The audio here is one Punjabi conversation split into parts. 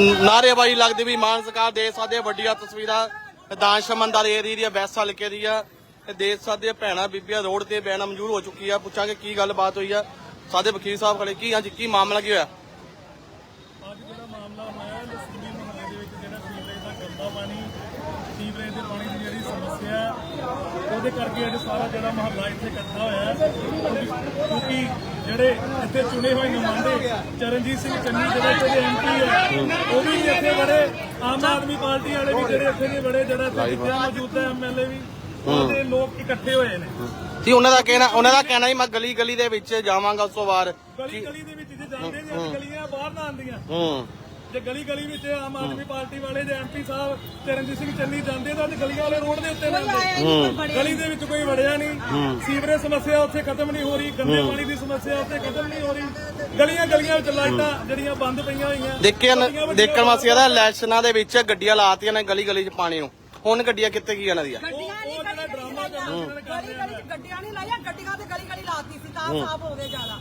ਨਾਰੇਬਾਜ਼ੀ ਲੱਗਦੀ ਵੀ ਮਾਨ ਸਰਕਾਰ ਦੇ ਸਕਦੇ ਆ ਵੱਡੀਆਂ ਤਸਵੀਰਾਂ ਦਾਨ ਸ਼ਮਨ ਦਾ ਏਰੀਆ ਦੀ ਬੈਸ ਹਲਕੇ ਦੀ ਆ, ਤੇ ਦੇ ਸਕਦੇ ਆ ਭੈਣਾਂ ਬੀਬੀਆਂ ਰੋਡ ਤੇ ਬੈਨ ਮਨਜ਼ੂਰ ਹੋ ਚੁੱਕੀ ਆ। ਪੁੱਛਾਂਗੇ ਕੀ ਗੱਲਬਾਤ ਹੋਈ ਆ। ਸਾਡੇ ਵਕੀਲ ਸਾਹਿਬ ਖੜੇ, ਕੀ ਹਾਂਜੀ, ਕੀ ਮਾਮਲਾ ਕੀ ਹੋਇਆ ਅੱਜ ਜਿਹੜਾ ਮਾਮਲਾ ਹੋਇਆ ਲਸੂਨੀ ਮੁਹੱਲੇ ਦੇ ਵਿੱਚ ਜਿਹੜਾ ਸੀਵਰੇਜ ਦਾ ਗੰਦਾ ਪਾਣੀ ਸੀਵਰੇਜ ਦੇ ਪਾਣੀ ਦੀ ਜਿਹੜੀ ਸਮੱਸਿਆ ਹੈ, ਉਹਦੇ ਕਰਕੇ ਅੱਜ ਸਾਰਾ ਜਿਹੜਾ ਮੁਹੱਲਾ ਇੱਥੇ ਇਕੱਠਾ ਹੋਇਆ ਹੈ। ਕਿਉਂਕਿ- ਜਿਹੜੇ ਇੱਥੇ ਚੁਣੇ ਹੋਏ ਨੁਮਾਇੰਦੇ ਚਰਨਜੀਤ ਸਿੰਘ ਚੰਨੀ ਜਿਹੜੇ ਇੱਥੇ ਦੇ ਐਮਪੀ ਹੈ ਉਹ ਵੀ ਇੱਥੇ ਬੜੇ ਆਮ ਆਦਮੀ ਪਾਰਟੀ ਵਾਲੇ ਵੀ ਜਿਹੜੇ ਇੱਥੇ ਦੇ ਬੜੇ ਜਿਹੜਾ ਇੱਥੇ ਮੌਜੂਦਾ ਐਮਐਲਏ ਵੀ ਉਹਦੇ ਲੋਕ ਇਕੱਠੇ ਹੋਏ ਨੇ। ਜੀ ਉਹਨਾਂ ਦਾ ਕਹਿਣਾ ਉਹਨਾਂ ਦਾ ਕਹਿਣਾ ਹੀ ਮੈਂ ਗਲੀ ਗਲੀ ਦੇ ਵਿੱਚ ਜਾਵਾਂਗਾ ਉਸ ਤੋਂ ਬਾਅਦ। ਗਲੀ ਗਲੀ ਦੇ ਵਿੱਚ ਜੇ ਜਾਂਦੇ ਨੇ ਗਲੀਆਂ ਬਾਹਰ ਨਾ ਆਉਂਦੀਆਂ। ਹੂੰ। ਜੇ ਗਲੀ ਗਲੀ ਵਿੱਚ ਆਮ ਆਦਮੀ ਪਾਰਟੀ ਵਾਲੇ ਦੇ ਐਮਪੀ ਸਾਹਿਬ ਚਰਨਜੀਤ ਸਿੰਘ ਚੰਨੀ ਜਾਂਦੇ ਤਾਂ ਅੱਜ ਗਲੀਆਂ ਵਾਲੇ ਰੋਡ ਦੇ ਉੱਤੇ ਜਾਂਦੇ। ਗਲੀ ਦੇ ਵਿੱਚ ਕੋਈ ਵੜਿਆ ਨਹੀਂ। ਸੀਵਰੇਜ ਸਮੱਸਿਆ ਉੱਥੇ ਖਤਮ ਨਹੀਂ ਹੋ ਰਹੀ ਗੰਦੇ ਪਾਣੀ ਦੀ ਸਮੱਸਿਆ ਉੱਥੇ ਖਤਮ ਨਹੀਂ ਹੋ ਰਹੀ। ਗਲੀਆਂ ਗਲੀਆਂ ਵਿੱਚ ਲਾਈਟਾਂ ਜਿਹੜੀਆਂ ਬੰਦ ਪਈਆਂ ਹੋਈਆਂ। ਦੇਖਿਆ ਦੇਖਣ ਵਾਸਤੇ ਦਾ ਇਲੈਕਸ਼ਨਾਂ ਦੇ ਵਿੱਚ ਗੱਡੀਆਂ ਲਾਤੀਆਂ ਨੇ ਗਲੀ ਗਲੀ 'ਚ ਪਾਣੀ ਨੂੰ। ਹੁਣ ਗੱਡੀਆਂ ਕਿੱਥੇ ਗਈਆਂ ਇਹਨਾਂ ਦੀਆਂ? ਗਲੀ ਗਲੀ ਚ ਗੱਡੀਆਂ ਨਹੀਂ ਲਾਈਆਂ ਗੱਡੀਆਂ ਤੇ ਗਲੀ ਗਲੀ ਲਾਤੀ ਸੀ ਤਾਂ ਸਾਫ਼ ਹੋ ਗਏ ਜ਼ਿਆਦਾ।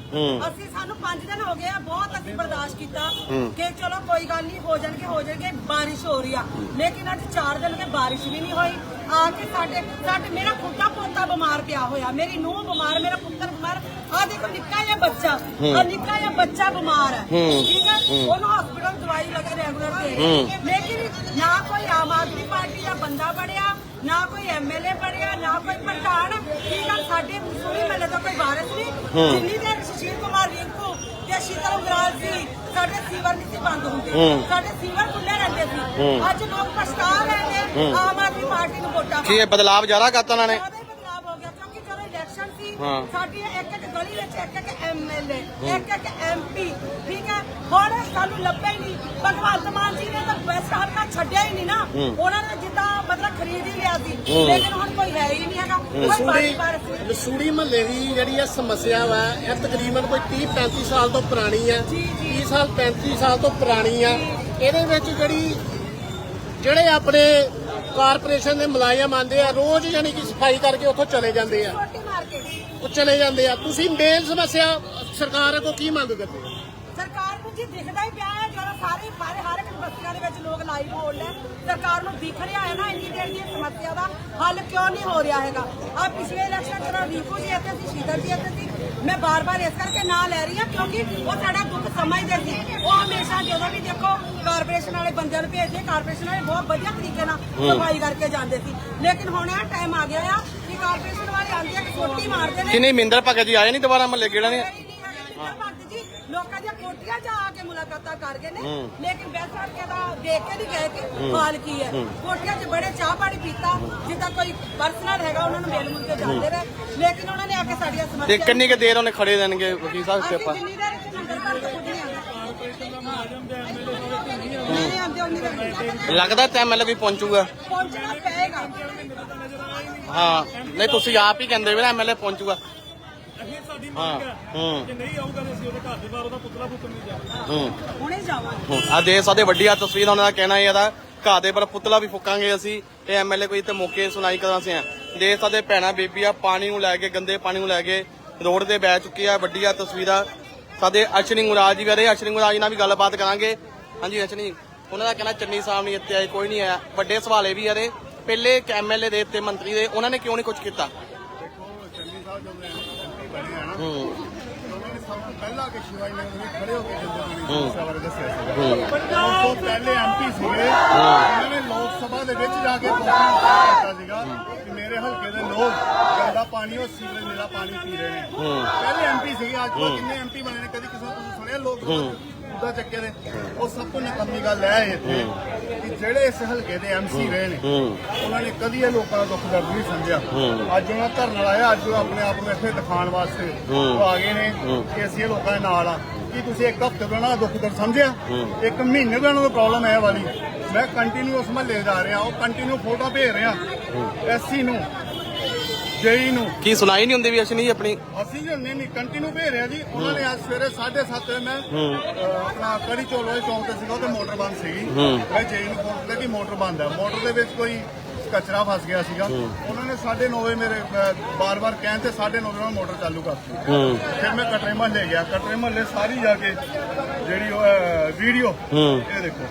ਅਸੀਂ ਸਾਨੂੰ 5 ਦਿਨ ਹੋ ਗਏ ਆ ਬਹੁਤ ਅਸੀਂ ਬਰਦਾਸ਼ਤ ਕੀਤਾ ਕਿ ਚਲੋ ਕੋਈ ਗੱਲ ਨਹੀਂ ਹੋ ਜਾਣਗੇ ਹੋ ਜਾਣਗੇ ਬਾਰਿਸ਼ ਹੋ ਰਹੀ ਆ। ਲੇਕਿਨ ਅੱਜ 4 ਦਿਨ ਕੇ ਬਾਰਿਸ਼ ਵੀ ਨਹੀਂ ਹੋਈ। ਆ ਕੇ ਸਾਡੇ ਸਾਡੇ ਮੇਰਾ ਖੁੱਟਾ ਪੋਤਾ ਬਿਮਾਰ ਪਿਆ ਹੋਇਆ ਮੇਰੀ ਨੂੰਹ ਬਿਮਾਰ ਮੇਰਾ ਪੁੱਤਰ ਬਿਮਾਰ। ਆ ਦੇਖੋ ਨਿੱਕਾ ਜਿਹਾ ਬੱਚਾ। ਆ ਨਿੱਕਾ ਜਿਹਾ ਬੱਚਾ ਬਿਮਾਰ ਹੈ। ਠੀਕ ਹੈ? ਉਹਨੂੰ ਹਸਪੀਟਲ ਦਵਾਈ ਲੱਗੇ ਰੈਗੂਲਰ ਦੇ। ਲੇਕਿਨ ਨਾ ਕੋਈ ਆਮ ਆਦਮੀ ਪਾਰਟੀ ਦਾ ਬੰਦਾ ਬੜਿਆ ਨਾ ਕੋਈ ਐਮਐਲਏ ਬੜਿਆ ਨਾ ਕੋਈ ਪ੍ਰਧਾਨ ਕੀ ਗੱਲ ਸਾਡੇ ਸੁਣੀ ਮੱਲੇ ਤੋਂ ਕੋਈ ਵਾਰਿਸ ਨਹੀਂ। ਜਿੰਨੀ ਦੇਰ ਸੁਸ਼ੀਲ ਕੁਮਾਰ ਰਿੰਕੂ ਤੇ ਸ਼ੀਤਲ ਉਗਰਾਲ ਸੀ ਸਾਡੇ ਸੀਵਰ ਨਹੀਂ ਸੀ ਬੰਦ ਹੁੰਦੇ। ਸਾਡੇ ਸੀਵਰ ਖੁੱਲੇ ਰਹਿੰਦੇ ਸੀ। ਅੱਜ ਲੋਕ ਪਛਤਾ ਰਹੇ ਨੇ ਆਮ ਆਦਮੀ ਪਾਰਟੀ ਨੂੰ ਵੋਟਾਂ ਕੀ ਇਹ ਬਦਲਾਵ ਜ਼ਿਆਦਾ ਕਰਤਾ ਉਹਨਾਂ ਨੇ। ਸਾਡੀ ਇੱਕ ਇੱਕ ਗਲੀ ਵਿੱਚ ਇੱਕ ਇੱਕ ਐਮਐਲਏ ਇੱਕ ਇੱਕ ਐਮਪੀ ਠੀਕ ਹੈ ਹੁਣ ਸਾਨੂੰ ਲੱਭੇ ਨਹੀਂ। ਭਗਵੰਤ ਮਾਨ ਜੀ ਨੇ ਤਾਂ ਬੈਸਟ ਹਲਕਾ ਛੱਡਿਆ ਹੀ ਨਹੀਂ ਨਾ। ਉਹਨਾਂ ਨੇ ਖਰੀਦ ਹੀ ਲਿਆ ਸੀ ਲੇਕਿਨ ਹੁਣ ਕੋਈ ਹੈ ਹੀ ਨਹੀਂ ਹੈਗਾ। ਕੋਈ ਬਾਰੀ ਬਾਰ ਲਸੂੜੀ ਮਹੱਲੇ ਦੀ ਜਿਹੜੀ ਇਹ ਸਮੱਸਿਆ ਵਾ ਇਹ ਤਕਰੀਬਨ ਕੋਈ 30 35 ਸਾਲ ਤੋਂ ਪੁਰਾਣੀ ਹੈ 30 ਸਾਲ 35 ਸਾਲ ਤੋਂ ਪੁਰਾਣੀ ਆ। ਇਹਦੇ ਵਿੱਚ ਜਿਹੜੀ ਜਿਹੜੇ ਆਪਣੇ ਕਾਰਪੋਰੇਸ਼ਨ ਦੇ ਮੁਲਾਜ਼ਮ ਆਂਦੇ ਆ ਰੋਜ਼ ਯਾਨੀ ਕਿ ਸਫ਼ਾਈ ਕਰਕੇ ਉੱਥੋਂ ਚਲੇ ਜਾਂਦੇ ਆ। ਉਹ ਚਲੇ ਜਾਂਦੇ ਆ। ਤੁਸੀਂ ਮੇਨ ਸਮੱਸਿਆ ਸਰਕਾਰ ਕੀ ਮੰਗ ਕਰਦੇ ਹੋ? ਸਰਕਾਰ ਨੂੰ ਜੀ ਦਿਖਦਾ ਹੀ ਪਿਆ ਹੈ ਜਿਹੜਾ ਸਾਰੇ ਸਾਰੇ ਹਰ ਇੱਕ ਬਸਤੀਆਂ ਦੇ ਵਿੱਚ ਲੋਕ ਲਾਈਵ ਹੋ ਲੈ ਸਰਕਾਰ ਨੂੰ ਦਿਖ ਰਿਹਾ ਹੈ ਨਾ ਇੰਨੀ ਦੇਰ ਦੀ ਸਮੱਸਿਆ ਦਾ। ਹੱਲ ਕਿਉਂ ਨਹੀਂ ਹੋ ਰਿਹਾ ਹੈਗਾ? ਆ ਪਿਛਲੇ ਇਲੈਕਸ਼ਨ ਜਦੋਂ ਰੀਕੂ ਜੀ ਇੱਥੇ ਸੀ ਸ਼ੀਤਲ ਜੀ ਇੱਥੇ ਸੀ। ਮੈਂ ਬਾਰ-ਬਾਰ ਇਸ ਕਰਕੇ ਨਾਂ ਲੈ ਰਹੀ ਹਾਂ ਕਿਉਂਕਿ ਉਹ ਸਾਡਾ ਦੁੱਖ ਸਮਝਦੇ ਸੀ। ਉਹ ਹਮੇਸ਼ਾ ਜਦੋਂ ਵੀ ਦੇਖੋ ਕਾਰਪੋਰੇਸ਼ਨ ਵਾਲੇ ਬੰਦਿਆਂ ਨੂੰ ਭੇਜਦੇ ਕਾਰਪੋਰੇਸ਼ਨ ਵਾਲੇ ਬਹੁਤ ਵਧੀਆ ਤਰੀਕੇ ਨਾਲ ਸਫ਼ਾਈ ਕਰਕੇ ਜਾਂਦੇ ਸੀ। ਲੇਕਿਨ ਹੁਣ ਇਹ ਟਾਈਮ ਆ ਗਿਆ ਆ ਕਿ ਕਾਰਪੋਰੇਸ਼ਨ ਵਾਲੇ ਆਉਂਦੇ ਆ ਕਿ ਛੋਟੀ ਮਾਰਦੇ ਨੇ। ਕਿੰਨੀ ਮਿੰਦਰ ਭਗਤ ਜੀ ਆਏ ਨਹੀਂ ਦੁਬਾਰਾ ਮਹੱਲੇ ਕਿਹੜਾ ਨੇ? ਭਗਤ ਜੀ ਲੋਕਾਂ ਦੀਆਂ ਕੋਠੀਆਂ 'ਚ ਆ ਕੇ ਮੁਲਾਕਾਤਾਂ ਕਰ ਗਏ ਨੇ ਲੇਕਿਨ ਬੈਸਾ ਕੇ ਦਾ ਦੇਖ ਕੇ ਨਹੀਂ ਗਏ ਕਿ ਹਾਲ ਕੀ ਹੈ। ਕੋਠੀਆਂ 'ਚ ਬੜੇ ਚਾਹ ਪਾਣੀ ਪੀਤਾ ਜਿੱਦਾਂ ਕੋਈ ਪਰਸਨਲ ਹੈਗਾ ਉਹਨਾਂ ਨੂੰ ਮਿਲ ਮੁਲ ਕੇ ਜਾਂਦੇ ਰਹੇ। ਲੇਕਿਨ ਉਹਨਾਂ ਨੇ ਆ ਕੇ ਸਾਡੀਆਂ ਤੇ ਸਮੱਸਿਆਵਾਂ ਕਿੰਨੀ ਕੁ ਦੇਰ ਉਹਨੇ ਖੜੇ ਰਹਿਣਗੇ ਵਕੀਲ ਸਾਹਿਬ ਅਸੀਂ ਆਪਾਂ ਜਿੰਨੀ ਦੇਰ ਇੱਥੇ ਨੰਬਰ ਭਰ ਕੇ ਖੁਦ ਨਹੀਂ ਆਉਂਦੇ। ਕਾਰਪੋਰੇਸ਼ਨ ਦਾ ਮੁਲਾਜ਼ਮ ਤੇ ਐਮਐਲਏ ਨਹੀਂ ਆਉਂਦੇ ਉਨੀ ਦੇਰ। ਲੱਗਦਾ ਵੀ ਪਹੁੰਚੂਗਾ। ਪਹੁੰਚਣਾ ਪਏਗਾ। ਹਾਂ ਨਹੀਂ ਤੁਸੀਂ ਆਪ ਹੀ ਕਹਿੰਦੇ ਵੀ ਐਮਐਲਏ ਪਹੁੰਚੂਗਾ। ਅਸੀਂ ਸਾਡੀ ਹਾਂ ਮੰਗ ਹੈ ਹੂੰ ਕਿ ਨਹੀਂ ਆਊਗਾ ਤਾਂ ਅਸੀਂ ਉਹਦੇ ਘਰ ਦੇ ਬਾਹਰ ਉਹਦਾ ਪੁਤਲਾ ਫੁੱਕਣ ਨਹੀਂ ਜਾਵਾਂਗੇ ਹੂੰ। ਹੁਣੇ ਜਾਵਾਂਗੇ। ਆ ਦੇ ਸਾਡੇ ਵੱਡੀਆਂ ਤਸਵੀਰਾਂ ਉਹਨਾਂ ਦਾ ਕਹਿਣਾ ਇਹ ਦਾ ਘਾਹ ਦੇ ਪਰ ਪੁਤਲਾ ਵੀ ਫੁੱਕਾਂਗੇ ਅਸੀਂ ਤੇ ਐਮਐਲਏ ਕੋਈ ਤੇ ਮੌਕੇ ਸੁਣਾਈ ਕਰਾਂ ਸੇ ਦੇ ਸਾਡੇ ਭੈਣਾਂ ਬੀਬੀਆਂ ਪਾਣੀ ਨੂੰ ਲੈ ਕੇ ਗੰਦੇ ਪਾਣੀ ਨੂੰ ਲੈ ਕੇ ਰੋਡ ਤੇ ਬਹਿ ਚੁੱਕੀ ਆ ਵੱਡੀਆਂ ਤਸਵੀਰਾਂ ਸਾਡੇ ਅਸ਼ਨੀ ਮੁਰਾਜ ਜੀ ਬਾਰੇ ਅਸ਼ਨੀ ਮੁਰਾਜ ਨਾਲ ਵੀ ਗੱਲਬਾਤ ਕਰਾਂਗੇ। ਹਾਂਜੀ ਅਸ਼ਨੀ ਉਹਨਾਂ ਦਾ ਕਹਿਣਾ ਚੰਨੀ ਸਾਹਿਬ ਨਹੀਂ ਇੱਥੇ ਆਏ ਕੋਈ ਨਹੀਂ ਆਇਆ। ਵੱਡੇ ਸਵਾਲੇ ਵੀ ਯਾਰੇ ਪਹਿਲੇ ਐਮਐਲਏ ਦੇ ਤੇ ਮੰਤਰੀ ਦੇ ਉਹਨਾਂ ਨੇ ਕਿਉਂ ਨਹੀਂ ਕੁਝ ਕੀਤਾ? ਚੰਨੀ ਸਾਹਿਬ ਜਦੋਂ ਐਮਪੀ ਬਣੇ ਆ ਨਾ ਹੂੰ ਉਹਨਾਂ ਨੇ ਸਭ ਤੋਂ ਪਹਿਲਾਂ ਕਿ ਸ਼ਿਵਾਈ ਨਗਰ ਵਿੱਚ ਖੜੇ ਹੋ ਕੇ ਸਮੱਸਿਆ ਬਾਰੇ ਦੱਸਿਆ ਸੀ। ਉਸ ਤੋਂ ਪਹਿਲੇ ਐਮਪੀ ਸੀਗੇ। ਉਹਨਾਂ ਨੇ ਲੋਕ ਸਭਾ ਦੇ ਵਿੱਚ ਜਾ ਕੇ ਕੀਤਾ ਸੀਗਾ ਕਿ ਮੇਰੇ ਹਲਕੇ ਦੇ ਲੋਕ ਗੰਦਾ ਪਾਣੀ ਔਰ ਸੀਵਰੇਜ ਮੇਰਾ ਪਾਣੀ ਪੀ ਰਹੇ ਨੇ। ਪਹਿਲੇ ਐਮਪੀ ਸੀਗੇ ਅੱਜ ਕਿੰਨੇ ਐਮਪੀ ਬਣੇ ਨੇ ਕਦੀ ਕਿਸੇ ਨੂੰ ਸੁਣਿਆ ਲੋਕ? ਉਹਦਾ ਚੱਕੇ ਦੇ ਉਹ ਸਭ ਤੋਂ ਨਕਮੀ ਗੱਲ ਹੈ ਇੱਥੇ ਕਿ ਜਿਹੜੇ ਇਸ ਹਲਕੇ ਦੇ ਐਮਸੀ ਰਹੇ ਨੇ ਉਹਨਾਂ ਨੇ ਕਦੀ ਇਹ ਲੋਕਾਂ ਦਾ ਦੁੱਖ ਦਰਦ ਨਹੀਂ ਸਮਝਿਆ। ਅੱਜ ਉਹਨਾਂ ਧਰਨਾ ਲਾਇਆ ਅੱਜ ਉਹ ਆਪਣੇ ਆਪ ਨੂੰ ਇੱਥੇ ਦਿਖਾਉਣ ਵਾਸਤੇ ਉਹ ਆ ਗਏ ਨੇ ਕਿ ਅਸੀਂ ਇਹ ਲੋਕਾਂ ਦੇ ਨਾਲ ਆ। ਕੀ ਤੁਸੀਂ ਇੱਕ ਹਫ਼ਤੇ ਦਾ ਦੁੱਖ ਦਰਦ ਸਮਝਿਆ? ਇੱਕ ਮਹੀਨੇ ਤੋਂ ਉਹਨਾਂ ਨੂੰ ਪ੍ਰੋਬਲਮ ਹੈ ਵਾਲੀ। ਮੈਂ ਕੰਟੀਨਿਊ ਉਸ ਮਹੱਲੇ ਜਾ ਰਿਹਾ ਉਹ ਕੰਟੀਨਿਊ ਫੋਟੋ ਭੇਜ ਰਿਹਾ ਐਸਸੀ ਨੂੰ। ਜੇਈ ਨੂੰ। ਕੀ ਸੁਣਾਈ ਨਹੀਂ ਹੁੰਦੀ ਵੀ ਅਸ਼ਨੀ ਜੀ ਆਪਣੀ ਅਸੀਂ ਜੀ ਹੁੰਦੇ ਨਹੀਂ ਕੰਟੀਨਿਊ ਭੇਜ ਰਿਹਾ ਜੀ। ਉਹਨਾਂ ਨੇ ਅੱਜ ਸਵੇਰੇ 7:30 ਵਜੇ ਮੈਂ ਅਹ, ਆਪਣਾ ਕੜੀ ਚੋਲੋ ਚੌਂਕ ਤੇ ਸੀਗਾ ਤੇ ਮੋਟਰ ਬੰਦ ਸੀਗੀ। ਮੈਂ ਜੇਈ ਨੂੰ ਫੋਨ ਕੀਤਾ ਕਿ ਮੋਟਰ ਬੰਦ ਹੈ ਮੋਟਰ ਦੇ ਵਿੱਚ ਕੋਈ ਕਚਰਾ ਫਸ ਗਿਆ ਸੀਗਾ। ਉਹਨਾਂ ਨੇ 9:30 ਵਜੇ ਮੇਰੇ ਬਾਰ-ਬਾਰ ਕਹਿਣ ਤੇ 9:30 ਵਜੇ ਮੈਂ ਮੋਟਰ ਚਾਲੂ ਕਰਤੀ ਫਿਰ ਮੈਂ ਕਟਰੇ ਮਹੱਲੇ ਗਿਆ। ਕਟਰੇ ਮਹੱਲੇ ਸਾਰੀ ਜਾ ਕੇ ਜਿਹੜੀ ਉਹ ਵੀਡੀਓ ਇਹ ਦੇਖੋ।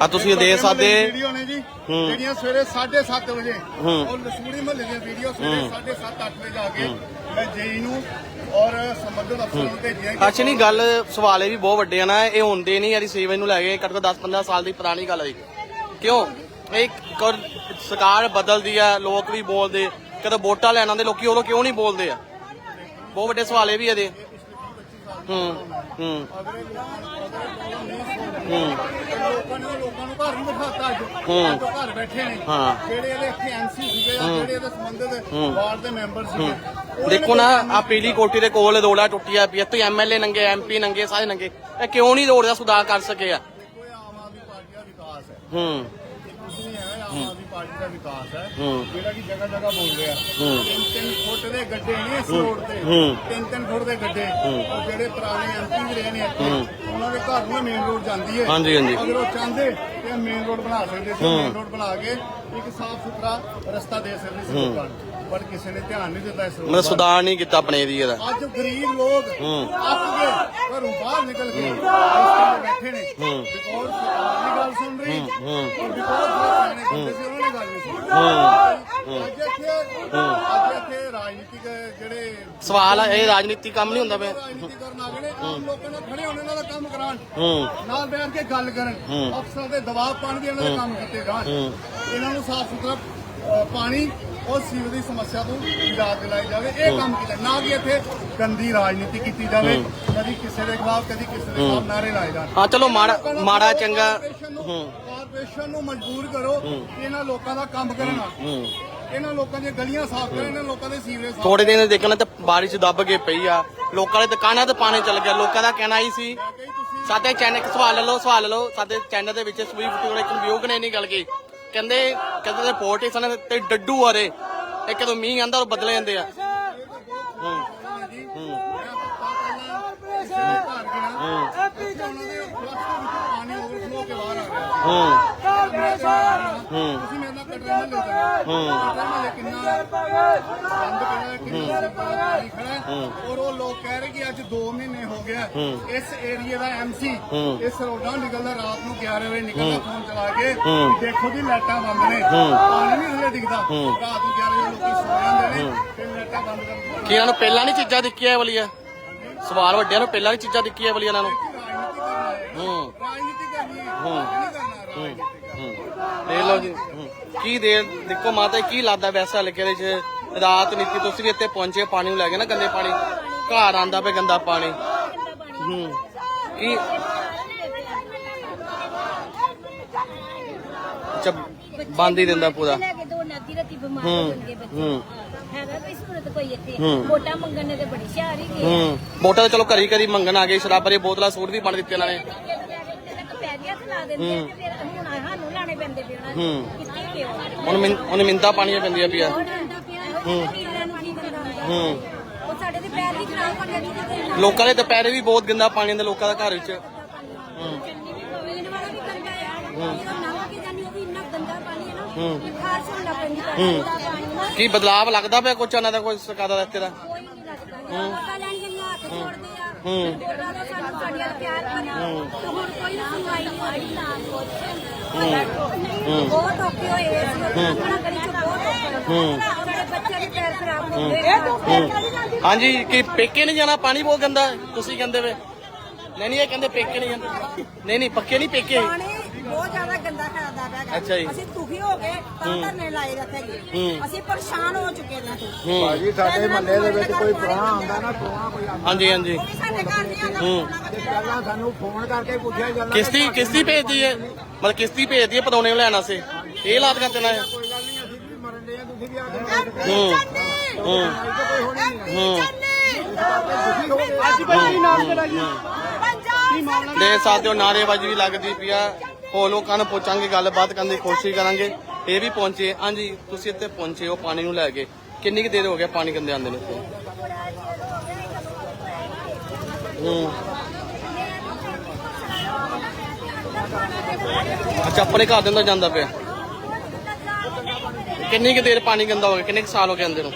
ਆ ਤੁਸੀਂ ਇਹ ਦੇਖ ਸਕਦੇ ਵੀਡੀਓ ਨੇ। ਜਿਹੜੀਆਂ ਸਵੇਰੇ 7:30 ਵਜੇ। ਉਹ ਲਸੂੜੀ ਮਹੱਲੇ ਦੀਆਂ ਵੀਡੀਓ ਸਵੇਰੇ 7:30 8 ਵਜੇ ਜਾ ਕੇ ਮੈਂ ਜੇਈ ਨੂੰ ਔਰ ਸੰਬੰਧਿਤ ਅਫਸਰਾਂ ਨੂੰ ਭੇਜੀਆਂ ਅੱਛਾ ਨਹੀਂ ਗੱਲ ਸਵਾਲੇ ਵੀ ਬਹੁਤ ਵੱਡੇ ਆ ਨਾ ਇਹ ਹੁੰਦੇ ਨਹੀਂ ਯਾਰੀ ਸੇਵਨ ਨੂੰ ਲੈ ਕੇ ਘੱਟੋ 10 15 ਸਾਲ ਦੀ ਪੁਰਾਣੀ ਗੱਲ ਹੈ ਕਿਉਂ? ਇਹ ਕਰ- ਸਰਕਾਰ ਬਦਲਦੀ ਆ ਲੋਕ ਵੀ ਬੋਲਦੇ ਕਦੇ ਵੋਟਾਂ ਲੈਣ ਆਉਂਦੇ ਲੋਕੀ ਉਦੋਂ ਕਿਉਂ ਨਹੀਂ ਬੋਲਦੇ ਆ? ਬਹੁਤ ਵੱਡੇ ਸਵਾਲੇ ਵੀ ਇਹਦੇ। ਹੂੰ ਹੂੰ। ਹੂੰ। ਲੋਕਾਂ ਨੇ ਲੋਕਾਂ ਨੂੰ ਘਰ ਨੂੰ ਬਿਠਾਤਾ ਅੱਜ ਹੂੰ। ਅੱਜ ਉਹ ਘਰ ਬੈਠੇ ਨੇ ਹਾਂ। ਜਿਹੜੇ ਇਹਦੇ ਇੱਥੇ ਐਮਸੀ ਸੀਗੇ ਜਾਂ ਜਿਹੜੇ ਇਹਦੇ ਸੰਬੰਧਿਤ ਵਾਰਡ ਦੇ ਮੈਂਬਰ ਸੀਗੇ ਉਹ ਦੇਖੋ ਨਾ ਆ ਪੀਲੀ ਕੋਟੀ ਦੇ ਕੋਲ ਰੋੜਾ ਟੁੱਟਿਆ ਪਿਆ ਤੇ ਐਮਐਲਏ ਨੰਗੇ ਐਮਪੀ ਨੰਗੇ ਸਾਰੇ ਨੰਗੇ। ਇਹ ਕਿਉਂ ਨਹੀਂ ਰੋਡ ਦਾ ਸੁਧਾਰ ਕਰ ਸਕੇ ਆ? ਕੋਈ ਆਮ ਆਦਮੀ ਪਾਰਟੀ ਦਾ ਵਿਕਾਸ ਹੈ। ਹੂੰ ਕੁਝ ਨਹੀਂ ਹੈ ਆਮ ਆਦਮੀ ਪਾਰਟੀ ਦਾ ਵਿਕਾਸ ਹੈ। ਜਿਹੜਾ ਕਿ ਜਗ੍ਹਾ ਜਗ੍ਹਾ ਬੋਲ ਰਿਹਾ। ਤਿੰਨ ਤਿੰਨ ਫੁੱਟ ਦੇ ਗੱਡੇ ਨਹੀਂ ਇਸ ਰੋਡ ਤੇ। ਤਿੰਨ ਤਿੰਨ ਫੁੱਟ ਦੇ ਗੱਡੇ। ਉਹ ਜਿਹੜੇ ਪੁਰਾਣੇ ਐਮਪੀ ਰਹੇ ਨੇ ਇੱਥੇ ਉਹਨਾਂ ਦੇ ਘਰ ਨੂੰ ਮੇਨ ਰੋਡ ਜਾਂਦੀ ਹੈ। ਹਾਂਜੀ, ਹਾਂਜੀ। ਅਗਰ ਉਹ ਚਾਹੁੰਦੇ ਤੇ ਮੇਨ ਰੋਡ ਬਣਾ ਸਕਦੇ ਸੀ ਮੇਨ ਰੋਡ ਬਣਾ ਕੇ ਇੱਕ ਸਾਫ਼ ਸੁਥਰਾ ਰਸਤਾ ਦੇ ਸਕਦੇ ਸੀ ਲੋਕਾਂ ਨੂੰ। ਪਰ ਕਿਸੇ ਨੇ ਧਿਆਨ ਨਹੀਂ ਦਿੱਤਾ ਇਸ ਮਤਲਬ ਸੁਧਾਰ ਨਹੀਂ ਕੀਤਾ ਆਪਣੇ ਏਰੀਆ ਦਾ ਅੱਜ ਗਰੀਬ ਲੋਕ ਹੂੰ। ਅੱਕ ਗਏ ਘਰੋਂ ਬਾਹਰ ਨਿਕਲ ਗਏ। ਰਸਤੇ 'ਤੇ ਬੈਠੇ ਨੇ। ਬਿਕੋਜ਼ ਸਰਕਾਰ ਦੀ ਗੱਲ ਸੁਣ ਰਹੀ। ਔਰ ਬਿਕੋਜ਼ ਜਿਹੜੇ ਬੰਦੇ ਸੀ ਉਹਨਾਂ ਨੇ ਗੱਲ ਨਹੀਂ ਸੁਣੀ। ਅੱਜ ਇੱਥੇ ਅੱਜ ਇੱਥੇ ਰਾਜਨੀਤਿਕ ਜਿਹੜੇ ਸਵਾਲ ਆ ਇਹ ਰਾਜਨੀਤੀ ਕੰਮ ਨਹੀਂ ਹੁੰਦਾ ਪਿਆ ਰਾਜਨੀਤੀ ਕਰਨ ਆ ਗਏ ਨੇ। ਆਮ ਲੋਕਾਂ ਨਾਲ ਖੜੇ ਹੋਣ ਇਹਨਾਂ ਦਾ ਕੰਮ ਕਰਾਉਣ। ਹੂੰ। ਨਾਲ ਬੈਠ ਕੇ ਗੱਲ ਕਰਨ। ਅਫਸਰਾਂ ਦੇ ਦਬਾਅ ਪਾਉਣ ਦੇ ਇਹਨਾਂ ਦੇ ਕੰਮ ਕੀਤੇ ਜਾਣ। ਇਹਨਾਂ ਨੂੰ ਸਾਫ਼ ਸੁਥਰਾ ਅ, ਪਾਣੀ ਔਰ ਸੀਵਰ ਦੀ ਸਮੱਸਿਆ ਤੋਂ ਨਿਜਾਤ ਦਿਲਾਈ ਜਾਵੇ ਇਹ ਕੰਮ ਕੀਤਾ ਨਾ ਕਿ ਇੱਥੇ ਗੰਦੀ ਰਾਜਨੀਤੀ ਕੀਤੀ ਜਾਵੇ ਕਦੀ ਕਿਸੇ ਦੇ ਖਿਲਾਫ ਕਦੀ ਕਿਸੇ ਦੇ ਖਿਲਾਫ ਨਾਰੇ ਲਾਏ ਜਾਣ। ਹਾਂ ਚਲੋ ਮਾੜਾ ਮਾੜਾ ਚੰਗਾ ਕਾਰਪੋਰੇਸ਼ਨ ਨੂੰ- ਮਜਬੂਰ ਕਰੋ ਕਿ ਇਹਨਾਂ ਲੋਕਾਂ ਦਾ ਕੰਮ ਕਰਨ ਇਹਨਾਂ ਲੋਕਾਂ ਦੀਆਂ ਗਲੀਆਂ ਸਾਫ਼ ਕਰਨ ਇਹਨਾਂ ਲੋਕਾਂ ਦੇ ਸੀਵਰੇਜ ਸਾਫ਼ ਥੋੜੇ ਦਿਨ ਦੇਖਣਾ ਤੇ ਬਾਰਿਸ਼ ਦੱਬ ਕੇ ਪਈ ਆ। ਲੋਕਾਂ ਦੇ ਦੁਕਾਨਾਂ ਤੇ ਪਾਣੀ ਚੱਲ ਗਿਆ। ਲੋਕਾਂ ਦਾ ਕਹਿਣਾ ਹੀ ਸੀ। ਸਾਡੇ ਚੈਨਲ ਇੱਕ ਸਵਾਲ ਲੈ ਲਓ ਸਵਾਲ ਲੈ ਲਓ। ਸਾਡੇ ਚੈਨਲ ਦੇ ਵਿੱਚ ਸਵੀਪ ਟੂਰ ਇੱਕ ਵਿਊਗ ਨੇ ਨਹੀਂ ਗੱਲ ਕੀ ਕਹਿੰਦੇ ਕਹਿੰਦੇ ਰਿਪੋਰਟ ਹੀ ਸਨ ਤੇ ਡੱਡੂ ਆ ਰਹੇ ਇਹ ਕਦੋਂ ਮੀਂਹ ਆਂਦਾ ਉਹ ਬਦਲੇ ਜਾਂਦੇ ਆ। ਹੂੰ। ਜੀ ਮੈਂ ਪਤਾ ਪਹਿਲਾਂ ਕਿਸੇ ਦੇ ਘਰ ਗਿਆ ਉਹਨਾਂ ਦੇ ਫਲਸ਼ ਦੇ ਵਿੱਚੋਂ ਪਾਣੀ ਓਵਰਫਲੋ ਕੇ ਬਾਹਰ ਆ ਗਿਆ ਹੂੰ ਤੁਸੀਂ ਮੇਰੇ ਨਾਲ ਕਟਰਾ ਮਹੱਲੇ ਦਾ ਕਟਰਾ ਮਹੱਲੇ ਕਿੰਨਾ ਬੰਦ ਪਿਆ ਕਿੰਨਾ ਪਾਣੀ ਖੜਾ ਹੈ। ਔਰ ਉਹ ਲੋਕ ਕਹਿ ਰਹੇ ਕਿ ਅੱਜ 2 ਮਹੀਨੇ ਹੋ ਗਿਆ ਇਸ ਏਰੀਆ ਦਾ ਐਮਸੀ ਇਸ ਰੋਡਾਂ ਨਿਕਲਦਾ ਰਾਤ ਨੂੰ 11 ਵਜੇ ਨਿਕਲਦਾ ਫੋਨ ਚਲਾ ਕੇ ਕਿ ਦੇਖੋ ਜੀ ਲਾਈਟਾਂ ਬੰਦ ਨੇ ਪਾਣੀ ਨਹੀਂ ਥੱਲੇ ਦਿਖਦਾ ਰਾਤ ਨੂੰ 11 ਵਜੇ ਲੋਕੀ ਸੋ ਜਾਂਦੇ ਨੇ ਤੇ ਲਾਈਟਾਂ ਬੰਦ ਕਰ ਦਿੰਦੇ ਕੀ ਇਹਨਾਂ ਨੂੰ ਪਹਿਲਾਂ ਨਹੀਂ ਚੀਜ਼ਾਂ ਦਿੱਕੀਆਂ ਵਾਲੀਆਂ? ਸਵਾਲ ਵੱਡਿਆਂ ਨੂੰ ਪਹਿਲਾਂ ਨਹੀਂ ਚੀਜ਼ਾਂ ਦਿੱਕੀਆਂ ਵਾਲੀਆਂ ਇਹਨਾਂ ਨੂੰ। ਹੂੰ ਰਾਜਨੀਤੀ ਕਰਨੀ। ਹੈ। ਕਰਨਾ। ਰਾਜਨੀਤੀ ਦੇਖ ਲਓ ਜੀ। ਕੀ ਦੇ ਦੇਖੋ ਮਾਤਾ ਕੀ ਲੱਗਦਾ ਵੈਸਾ ਲੱਗੇ ਦੇ ਚ ਰਾਤ ਨੀਤੀ ਤੁਸੀਂ ਵੀ ਇੱਥੇ ਪਹੁੰਚੇ ਪਾਣੀ ਨੂੰ ਲੈ ਕੇ ਨਾ ਗੰਦੇ ਪਾਣੀ। ਘਰ ਆਂਦਾ ਪਿਆ ਗੰਦਾ ਪਾਣੀ। ਹੂੰ। ਕੀ ਅੱਛਾ ਬੰਦ ਹੀ ਦਿੰਦਾ ਪੂਰਾ। ਲੈ ਦੋ ਨੇ ਤੇ ਚਲੋ ਘਰੀ ਘਰੀ ਮੰਗਣ ਆ ਗਏ ਸ਼ਰਾਬਾਂ ਦੀਆਂ ਬੋਤਲਾਂ ਸੂਟ ਵੀ ਬਣ ਦਿੱਤੇ ਇਹਨਾਂ ਨੇ। ਖਲਾ ਦਿੰਦੇ ਆ ਤੇ ਫਿਰ ਹੁਣ ਸਾਨੂੰ ਲਾਣੇ ਪੈਂਦੇ ਪਏ ਉਹਨਾਂ ਹੂੰ। ਨੂੰ ਕਿੱਥੇ ਕਿਉਂ? ਹੁਣ ਮਿੰ- ਹੁਣ ਮਿੰਤਾ ਪਾਣੀਆਂ ਪੈਂਦੀਆਂ ਪਿਆ ਹੂੰ। ਹੂੰ। ਉਹ ਸਾਡੇ ਦੇ ਪੈਰ ਵੀ ਖਰਾਬ ਜਾਂਦੇ ਲੋਕਾਂ ਦੇ ਦੁਪਹਿਰੇ ਵੀ ਬਹੁਤ ਗੰਦਾ ਪਾਣੀ ਆਂਦਾ ਲੋਕਾਂ ਦਾ ਘਰ ਵਿੱਚ। ਚੰਨੀ ਵੀ ਪੀਣ ਵਾਲਾ ਵੀ ਗੰਦਾ ਆ ਜਦੋਂ ਨੰਗ ਕੇ ਜਾਂਦੀ ਉਹ ਵੀ ਇੰਨਾ ਗੰਦਾ ਪਾਣੀ ਹੈ। ਨਾ ਕਿ ਖਾਰਸ਼ ਹੋਣ ਲੱਗ ਪੈਂਦੀ ਗੰਦਾ ਪਾਣੀ। ਨਾ ਕੀ ਬਦਲਾਵ ਲੱਗਦਾ ਪਿਆ ਕੁਛ ਉਹਨਾਂ ਦਾ ਕੋਈ ਸਰਕਾਰ ਦਾ ਰਸਤੇ ਦਾ? ਕੋਈ ਨਹੀਂ ਲੱਗਦਾ। ਵੋਟਾਂ ਲੈਣ ਗਈਆਂ ਹੱਥ ਜੋੜਦੇ ਆ ਹੂੰ। ਵੋਟਾਂ ਦਾ ਸਾਨੂੰ ਸਾਡੀ ਨਾਲ ਪਿਆਰ ਕਰਿਆ ਤੇ ਹੁਣ ਕੋਈ ਸੁਣਵਾਈ ਨਹੀਂ ਹੋਈ ਨਾ ਕੁਛ ਬਹੁਤ ਔਖੇ ਹੋਏ ਸੀ ਆਪਣਾ ਗਲੀ ਚ ਬਹੁਤ ਔਖੇ ਹੋਏ ਸਾਡੇ ਬੱਚੇ ਦੇ ਪੈਰ ਖਰਾਬ ਹੋ ਗਏ ਇਹ ਤੂੰ ਫੇਰ ਚਲੀ ਜਾਂਦੀ ਹਾਂਜੀ ਕਿ ਪੇਕੇ ਨਹੀਂ ਜਾਣਾ? ਪਾਣੀ ਬਹੁਤ ਗੰਦਾ ਹੈ, ਤੁਸੀਂ ਕਹਿੰਦੇ ਵੇ। ਨਹੀਂ ਨਹੀਂ ਇਹ ਕਹਿੰਦੇ ਪੇਕੇ ਨਹੀਂ ਜਾਂਦੇ। ਨਹੀਂ ਨਹੀਂ ਪੱਕੇ ਨਹੀਂ ਪੇਕੇ। ਪਾਣੀ ਬਹੁਤ ਜ਼ਿਆਦਾ ਗੰਦਾ ਅੱਛਾ ਜੀ। ਅਸੀਂ ਦੁਖੀ ਹੋ ਗਏ ਤਾਂ ਧਰਨੇ ਲਾਏ ਰੱਖੇ ਹੂੰ। ਅਸੀਂ ਪਰੇਸ਼ਾਨ ਹੋ ਚੁੱਕੇ ਨੇ ਹੂੰ। ਭਾਜੀ ਸਾਡੇ ਮਹੱਲੇ ਦੇ ਵਿੱਚ ਕੋਈ ਪ੍ਰਾਹੁਣਾ ਆਉਂਦਾ ਨਾ ਪ੍ਰਾਹੁਣਾ ਕੋਈ ਆਉਂਦਾ ਹਾਂਜੀ ਹਾਂਜੀ। ਉਹ ਵੀ ਸਾਡੇ ਘਰ ਨਹੀਂ ਆਉਂਦਾ ਹੂੰ। ਤੇ ਪਹਿਲਾਂ ਸਾਨੂੰ ਫੋਨ ਕਰਕੇ ਪੁੱਛਿਆ ਜਾਂਦਾ ਕਿਸ਼ਤੀ ਕਿਸ਼ਤੀ ਭੇਜਦੀ ਹੈ ਮਤਲਬ ਕਿਸ਼ਤੀ ਭੇਜਦੀ ਹੈ ਪਤੌਣੇ ਨੂੰ ਲੈਣ ਵਾਸਤੇ। ਇਹ ਲਾਤ ਕਰਦੇ ਨਾ ਕੋਈ ਗੱਲ ਨਹੀਂ ਅਸੀਂ ਵੀ ਮਰਨ ਦੇ ਆ ਤੁਸੀਂ ਵੀ ਆ ਕੇ ਮਰਨ ਹੂੰ। ਹੂੰ। ਹੂੰ ਹੋ ਅੱਜ ਨਾਲ ਜੀ ਦੇ ਹੋ। ਨਾਰੇਬਾਜ਼ੀ ਵੀ ਲੱਗਦੀ ਪਿਆ ਹੋਰ ਲੋਕਾਂ ਨੂੰ ਪੁੱਛਾਂਗੇ, ਗੱਲਬਾਤ ਕਰਨ ਦੀ ਕੋਸ਼ਿਸ਼ ਕਰਾਂਗੇ। ਇਹ ਵੀ ਪਹੁੰਚੇ। ਹਾਂਜੀ, ਤੁਸੀਂ ਇੱਥੇ ਪਹੁੰਚੇ ਹੋ ਪਾਣੀ ਨੂੰ ਲੈ ਕੇ। ਕਿੰਨੀ ਕੁ ਦੇਰ ਹੋ ਗਿਆ ਪਾਣੀ ਗੰਦੇ ਆਉਂਦੇ ਨੇ ਇੱਥੇ? ਹੂੰ। ਅੱਛਾ, ਆਪਣੇ ਘਰ ਦੇ ਅੰਦਰ ਜਾਂਦਾ ਪਿਆ? ਕਿੰਨੀ ਕੁ ਦੇਰ ਪਾਣੀ ਗੰਦਾ ਹੋ ਗਿਆ? ਕਿੰਨੇ ਕੁ ਸਾਲ ਹੋ ਗਏ ਅੰਦਰ ਨੂੰ?